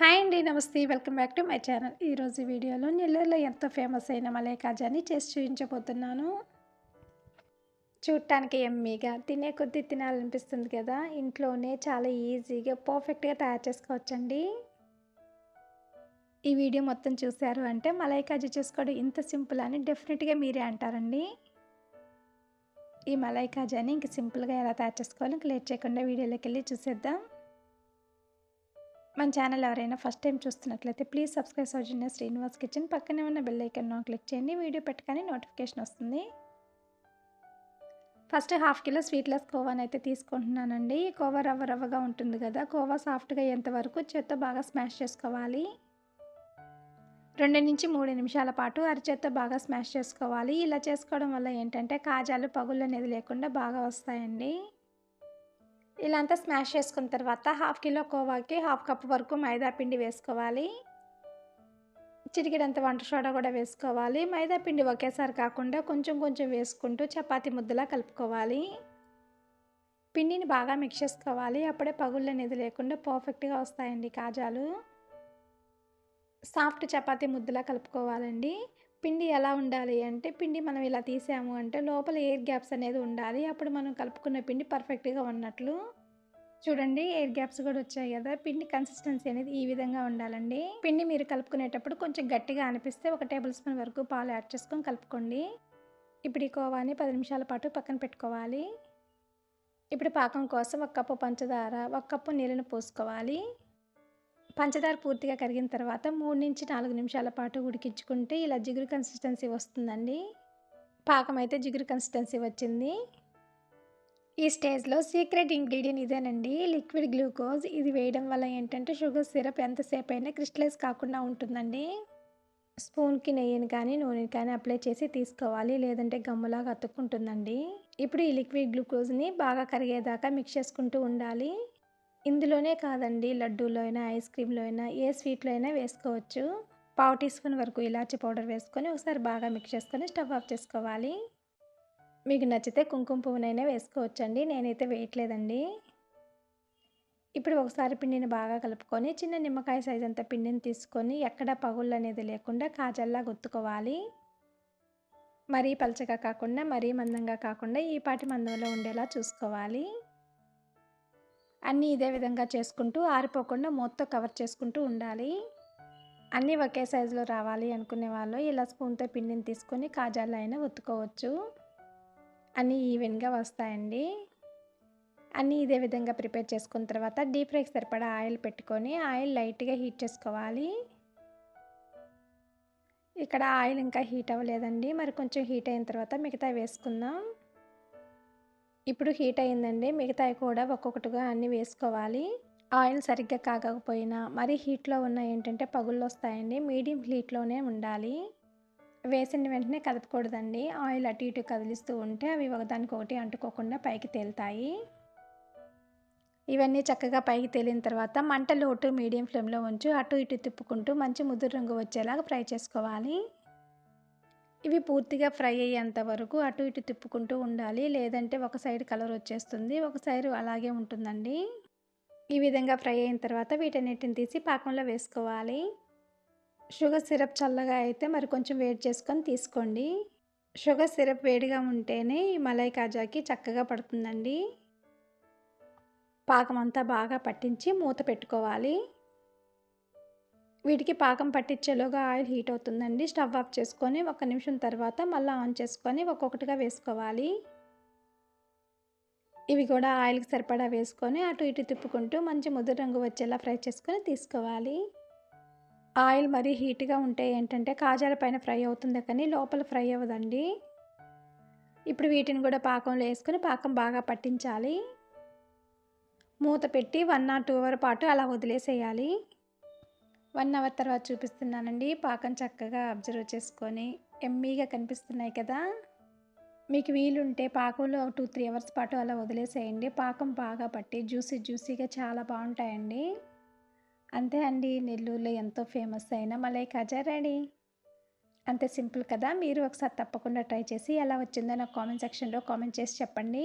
Hi అండి నమస్తే. Welcome back to my channel. ఈరోజు వీడియోలో నెల్లూరులో ఎంతో ఫేమస్ అయిన మలై కాజాని చేసి చూపించబోతున్నాను. చూడటానికి ఎమ్మీగా తినే కొద్దీ తినాలనిపిస్తుంది కదా. ఇంట్లోనే చాలా ఈజీగా పర్ఫెక్ట్గా తయారు చేసుకోవచ్చండి. ఈ వీడియో మొత్తం చూశారు అంటే మలై కాజా చేసుకోవడం ఇంత సింపుల్ అని డెఫినెట్గా మీరే అంటారండి. ఈ మలై కాజాని ఇంక సింపుల్గా ఎలా తయారు చేసుకోవాలో ఇంక లేట్ చేయకుండా వీడియోలోకి వెళ్ళి చూసేద్దాం. మన ఛానల్ ఎవరైనా ఫస్ట్ టైం చూస్తున్నట్లయితే please subscribe Soujanya Srinivas kitchen. పక్కనే ఉన్న బెల్ ఐకన్ క్లిక్ చేయండి. వీడియో పెట్టగానే నోటిఫికేషన్ వస్తుంది. ఫస్ట్ హాఫ్ కిలో స్వీట్లెస్ కోవాని అయితే తీసుకుంటున్నానండి. కోవా రవ్వ రవ్వగా ఉంటుంది కదా కోవా సాఫ్ట్గా అయ్యేంత వరకు చేత్తో బాగా స్మాష్ చేసుకోవాలి. రెండు నుంచి మూడు నిమిషాల పాటు అరిచేత్తో బాగా స్మాష్ చేసుకోవాలి. ఇలా చేసుకోవడం వల్ల ఏంటంటే కాజాలు పగుళ్ళు అనేది లేకుండా బాగా వస్తాయండి. ఇలా అంతా స్మాష్ చేసుకున్న తర్వాత హాఫ్ కిలో కోవాకి హాఫ్ కప్ వరకు మైదా పిండి వేసుకోవాలి. చిటికెడంత వంట సోడా కూడా వేసుకోవాలి. మైదా పిండి ఒకేసారి కాకుండా కొంచెం కొంచెం వేసుకుంటూ చపాతీ ముద్దలా కలుపుకోవాలి. పిండిని బాగా మిక్స్ చేసుకోవాలి. అప్పుడే పగుళ్ళు అనేది లేకుండా పర్ఫెక్ట్గా వస్తాయండి కాజాలు. సాఫ్ట్ చపాతీ ముద్దలా కలుపుకోవాలండి. పిండి ఎలా ఉండాలి అంటే పిండి మనం ఇలా తీసాము అంటే లోపల ఎయిర్ గ్యాప్స్ అనేది ఉండాలి. అప్పుడు మనం కలుపుకున్న పిండి పర్ఫెక్ట్గా ఉన్నట్లు. చూడండి ఎయిర్ గ్యాప్స్ కూడా వచ్చాయి కదా. పిండి కన్సిస్టెన్సీ అనేది ఈ విధంగా ఉండాలండి. పిండి మీరు కలుపుకునేటప్పుడు కొంచెం గట్టిగా అనిపిస్తే ఒక టేబుల్ స్పూన్ వరకు పాలు యాడ్ చేసుకొని కలుపుకోండి. ఇప్పుడు ఈ కోవాని పది నిమిషాల పాటు పక్కన పెట్టుకోవాలి. ఇప్పుడు పాకం కోసం ఒక కప్పు పంచదార ఒక కప్పు నీళ్ళను పోసుకోవాలి. పంచదార పూర్తిగా కరిగిన తర్వాత మూడు నుంచి నాలుగు నిమిషాల పాటు ఉడికించుకుంటే ఇలా జిగురు కన్సిస్టెన్సీ వస్తుందండి. పాకం అయితే జిగురు కన్సిస్టెన్సీ వచ్చింది. ఈ స్టేజ్లో సీక్రెట్ ఇంగ్రీడియంట్ ఇదేనండి. లిక్విడ్ గ్లూకోజ్ ఇది వేయడం వల్ల ఏంటంటే షుగర్ సిరప్ ఎంతసేపు అయినా క్రిస్టలైజ్ కాకుండా ఉంటుందండి. స్పూన్కి నెయ్యిని కానీ నూనెని కానీ అప్లై చేసి తీసుకోవాలి. లేదంటే గమ్ములాగా అతుక్కుంటుందండి. ఇప్పుడు ఈ లిక్విడ్ గ్లూకోజ్ని బాగా కరిగేదాకా మిక్స్ చేసుకుంటూ ఉండాలి. ఇందులోనే కాదండి లడ్డూలో అయినా ఐస్ క్రీమ్లో అయినా ఏ స్వీట్లో అయినా వేసుకోవచ్చు. పావు టీ స్పూన్ వరకు ఇలాచి పౌడర్ వేసుకొని ఒకసారి బాగా మిక్స్ చేసుకొని స్టవ్ ఆఫ్ చేసుకోవాలి. మీకు నచ్చితే కుంకుమ పువ్వునైనా వేసుకోవచ్చండి నేనైతే వేయట్లేదండి. ఇప్పుడు ఒకసారి పిండిని బాగా కలుపుకొని చిన్న నిమ్మకాయ సైజ్ అంత పిండిని తీసుకొని ఎక్కడ పగుళ్ళు అనేది లేకుండా కాజల్లా గుత్తుకోవాలి. మరీ పలచగా కాకుండా మరీ మందంగా కాకుండా ఈ పాటి మందంలో ఉండేలా చూసుకోవాలి. అన్నీ ఇదే విధంగా చేసుకుంటూ ఆరిపోకుండా మూతతో కవర్ చేసుకుంటూ ఉండాలి. అన్నీ ఒకే సైజులో రావాలి అనుకునే వాళ్ళు ఇలా స్పూన్తో పిండిని తీసుకొని కాజాల్లో అయినా ఉత్తుకోవచ్చు అన్నీ ఈవెన్గా వస్తాయండి. అన్నీ ఇదే విధంగా ప్రిపేర్ చేసుకున్న తర్వాత డీప్ ఫ్రైకి సరిపడా ఆయిల్ పెట్టుకొని ఆయిల్ లైట్గా హీట్ చేసుకోవాలి. ఇక్కడ ఆయిల్ ఇంకా హీట్ అవ్వలేదండి. మరి కొంచెం హీట్ అయిన తర్వాత మిగతా వేసుకుందాం. ఇప్పుడు హీట్ అయిందండి మిగతాయి కూడా ఒక్కొక్కటిగా అన్నీ వేసుకోవాలి. ఆయిల్ సరిగ్గా కాగకపోయినా మరీ హీట్లో ఉన్న ఏంటంటే పగుళ్ళు వస్తాయండి. మీడియం హీట్లోనే ఉండాలి. వేసిన వెంటనే కదపకూడదండి. ఆయిల్ అటు ఇటు కదిలిస్తూ ఉంటే అవి ఒకదానికొకటి అంటుకోకుండా పైకి తేలుతాయి. ఇవన్నీ చక్కగా పైకి తేలిన తర్వాత మంట లోటు మీడియం ఫ్లేమ్లో ఉంచు అటు ఇటు తిప్పుకుంటూ మంచి ముదురు రంగు వచ్చేలాగా ఫ్రై చేసుకోవాలి. ఇవి పూర్తిగా ఫ్రై అయ్యేంత వరకు అటు ఇటు తిప్పుకుంటూ ఉండాలి. లేదంటే ఒక సైడ్ కలర్ వచ్చేస్తుంది. ఒక సైడ్ అలాగే ఉంటుందండి. ఈ విధంగా ఫ్రై అయిన తర్వాత వీటన్నిటిని తీసి పాకంలో వేసుకోవాలి. షుగర్ సిరప్ చల్లగా అయితే మరి కొంచెం వేడి చేసుకొని తీసుకోండి. షుగర్ సిరప్ వేడిగా ఉంటేనే మలై కాజాకి చక్కగా పడుతుందండి. పాకం అంతా బాగా పట్టించి మూత పెట్టుకోవాలి. వీటికి పాకం పట్టించేలోగా ఆయిల్ హీట్ అవుతుందండి. స్టవ్ ఆఫ్ చేసుకొని ఒక నిమిషం తర్వాత మళ్ళీ ఆన్ చేసుకొని ఒక్కొక్కటిగా వేసుకోవాలి. ఇవి కూడా ఆయిల్కి సరిపడా వేసుకొని అటు ఇటు తిప్పుకుంటూ మంచి ముదురు రంగు వచ్చేలా ఫ్రై చేసుకొని తీసుకోవాలి. ఆయిల్ మరీ హీట్గా ఉంటే ఏంటంటే కాజాల పైన ఫ్రై అవుతుంది కానీ లోపల ఫ్రై అవ్వదండి. ఇప్పుడు వీటిని కూడా పాకంలో వేసుకొని పాకం బాగా పట్టించాలి. మూత పెట్టి వన్ ఆర్ టూ అవర్ పాటు అలా వదిలేసేయాలి. వన్ అవర్ తర్వాత చూపిస్తున్నానండి. పాకం చక్కగా అబ్జర్వ్ చేసుకొని ఎమ్మీగా కనిపిస్తున్నాయి కదా. మీకు వీలుంటే పాకంలో టూ త్రీ అవర్స్ పాటు అలా వదిలేసేయండి. పాకం బాగా పట్టి జ్యూసీ జ్యూసీగా చాలా బాగుంటాయండి. అంతే అండి. నెల్లూరులో ఎంతో ఫేమస్ అయిన మలై కాజా రెడీ అంతే సింపుల్ కదా. మీరు ఒకసారి తప్పకుండా ట్రై చేసి ఎలా వచ్చిందో నాకు కామెంట్ సెక్షన్లో కామెంట్ చేసి చెప్పండి.